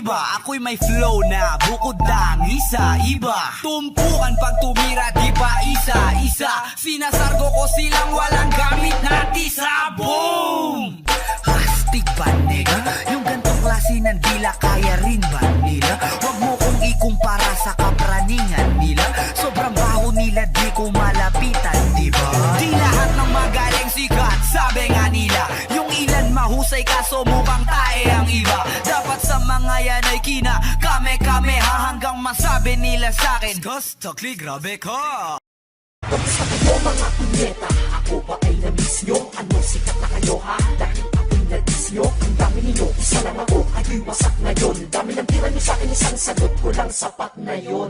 iba Ako'y may flow na bukod dangi sa iba Tumpukan pag tumira di pa isa-isa Sinasargo ko silang walang gamit na tisa Boom! Astig ba nigga? Yung gantong klase ng dila kaya rin ba nila? Huwag mo kong ikumpara sa kapraningan nila Sobrang baho nila di ko malapitan, di ba? Di lahat ng magaling sikat, sabi nga nila Yung ilan mahusay kaso mukhang yan ay kina Kame-kame ha hanggang masabi nila sa'kin Gusto, kli, grabe ka Kamusta kayo mga punyeta? Ako ba ay na-miss nyo? Ano sikat na kayo ha? Dahil ako'y na-miss nyo Ang dami ninyo, isa lang ako Ako'y wasak ngayon Dami ng tira nyo sa akin Isang sagot ko lang sapat na yon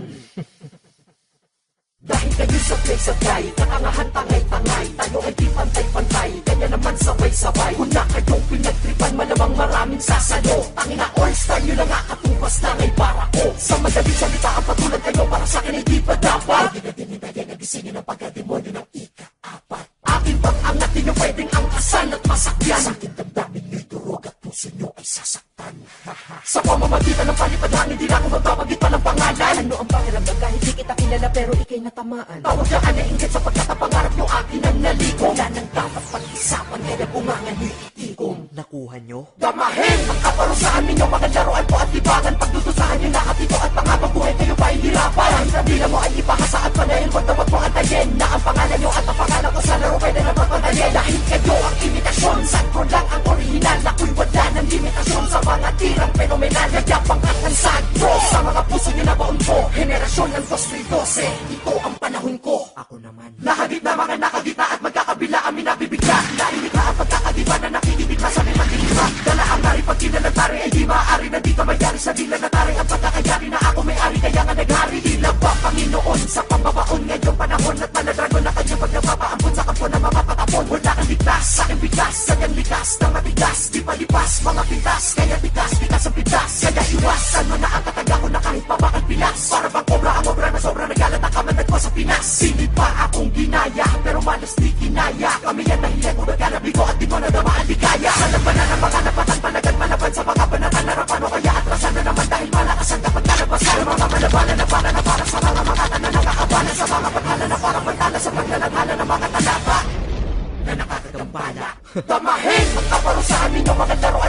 kayo sa place of die Katangahan tangay-tangay Tayo ay di pantay-pantay Kanya naman sabay-sabay Kung na kayong pinagtripan Malamang maraming sasalo Tangina all-star nyo lang akatupas na ngay para ko. Sa madaling salita ang patulad kayo Para sa akin ay di pa dapat. Hindi na dinitayin nagisingin ang pagkademonyo ng ika-apat. Akin pang angat ninyo pwedeng angkasan at masakyan? Sa akin damdamin durog at puso nyo ay sasaktan Sa pamamagitan ng palipad hangin Di na ako magbabagit pa ng pangalan. Ano ang pakiramdam kahit di kita kilala pero ikay natamaan? Tawag na ka nainggit sa pagkakapangarap nyo akin ang naligo. Wala nang dapat pag-isapan kaya bumangan nyo'y itigom Nakuha nyo? Damahin ang kaparusahan ninyo Mga laruan po at libangan. Pagdudusahan nyo lahat ito at pangabang buhay kayo pa hirapan? Ang sabila mo ay ipahasa at panayin Huwag wag mo antayin Na ang pangalan nyo at ang pangalan ko sa laro Pwede na pagpatayin Dahil kayo ang imitasyon Sa naman Nahagit na mga nakagitna at magkakabila Amin nabibigla Nailikha ang pagkakadiba na nakikinig na sa limang lima Dala ang nari pag kinalatari ay di maaari na di ka mayari. Sa dila na tari ang pagkakayari na ako may-ari Kaya nga naghari. Tila ba Panginoon sa pambabaon Ngayong panahon at maladragon na kanya pag napapaambon Sa kampo na mapapatapon Wala kang ligtas sa aking bigas Sa kang likas na matigas Di palipas mga pintas Kaya tigas, tigas ang pintas Kaya iwasan mo na ang kataga ko na kahit pa bakal pilas? Para bang kobra ang obra na sobra Nagalat ang kamandag ko sa Pinas. Sili pa akong ginaya Pero malas di kinaya. Kami yan nahilag mo nagkanabigo At di mo nadamaan di kaya. Sa labanan ng mga napatan Panagan malaban sa mga banatan Narapan o kaya atrasan na naman Dahil malakas ang dapat kalabasan Ang mga malabanan na para na para sa mga mga na nakakabalan Sa mga bathala na para pantala Sa paglalaghala ng mga talaba na nakakagambala. Damahin ang kaparusahan ninyo Mga laruan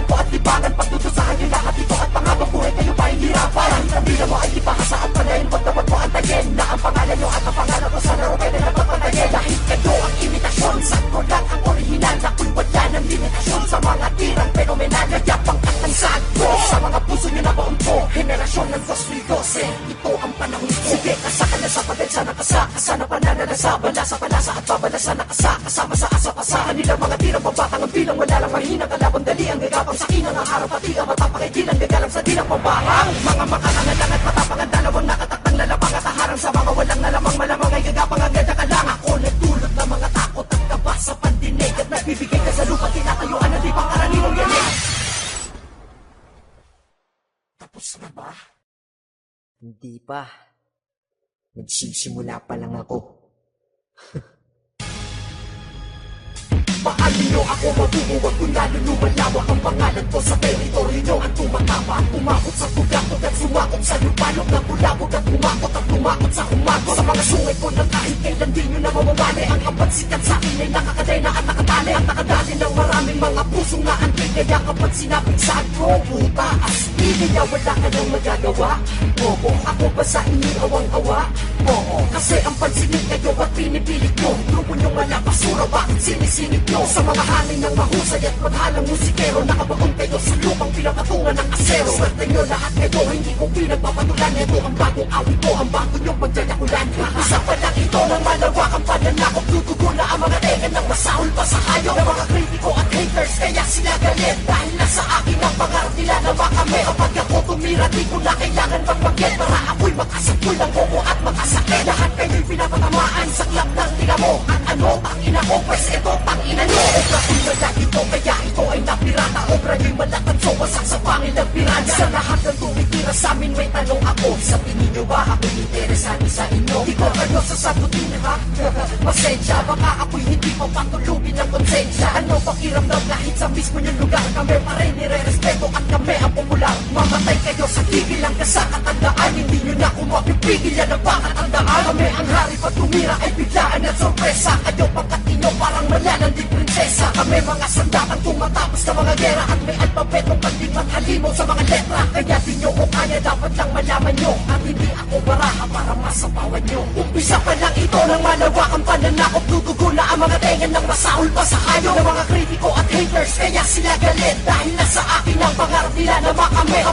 Henerasyon ng 2012 Ito ang panahon. Ko Sige, kasaka na sa Nakasaka sana pananalasa Balasa, palasa at babalasa Nakasa, kasama sa asa Pasahan nila mga tirang pabatang Ang bilang wala lang mahina Kalabang dali ang gagapang sa kinang Ang harap pati ang dilang gagalang sa dilang pambarang Mga makakangalang at matapang Ang dalawang nakatakdang lalabang At harang sa mga walang nalamang Malamang ay gagapang Ang ganda ka lang Ako nagdulot ng mga takot At kaba sa pandinig. At nagbibigay ka sa lupa Tinatayuan na di pangkaraniwang yanig Tapos na ba? Hindi pa. Nagsisimula pa lang ako. Paano nyo ako mabubuwag kung lalo lumalawak ang pangalan ko sa teritoryo. Nyo Ang tumatama at umakot sa tugakot at sumakot sa lupalok na bulabog at umakot at umakot sa humagos Sa mga sungay ko na kahit kailan di nyo na mamamali Ang kapansikan sa akin ay nakakadena at nakatali At nakadali ng maraming mga pusong naantig Kaya kapag sinabing saan ko, puta asli Kaya wala ka nang magagawa. Oo, ako ba sa inyo awang-awa? Oo, kasi ang pansinin kayo at pinipilit nyo Grupo nyo malapasura, bakit sinisingit nyo? Sa mga hangin ng mahusay at madhalang musikero Nakabaon kayo sa lupang pinapatungan ng asero. Swerte nyo lahat kayo, hindi ko pinagpapatulan. Ito ang bagong awit ko, ang bago nyong pagjayakulan Isa pa lang ito ng malawakang pananakop. Tutugo na ang mga teka ng masahol pa sa hayop. Ng mga kritiko at haters, kaya sila galit. Dahil nasa akin ang pangarap nila na makami Kapag ako tumira, di ko na kailangan magpagyan Para ako'y makasapul ng bobo at makasakit. Lahat kayo'y pinapatamaan, saklap ng tira mo. At ano, tangina ko, sasagutin ha? Pasensya, baka ako'y hindi pa patulugin ng konsensya Ano pakiramdam kahit sa mismo yung lugar Kami pa rin nire respeto at kami ang popular Kami mga sandatang tumatapos sa mga gera At may alpabetong pandipat halimaw sa mga letra. Kaya di nyo ko kaya dapat lang malaman nyo. At hindi ako baraha para masapawan nyo. Umpisa pa lang ito ng malawakang pananakop Tutugo na ang mga tenga ng masahol pa sa kayo Ng mga kritiko at haters. Kaya sila galit Dahil nasa akin ang pangarap nila na makamit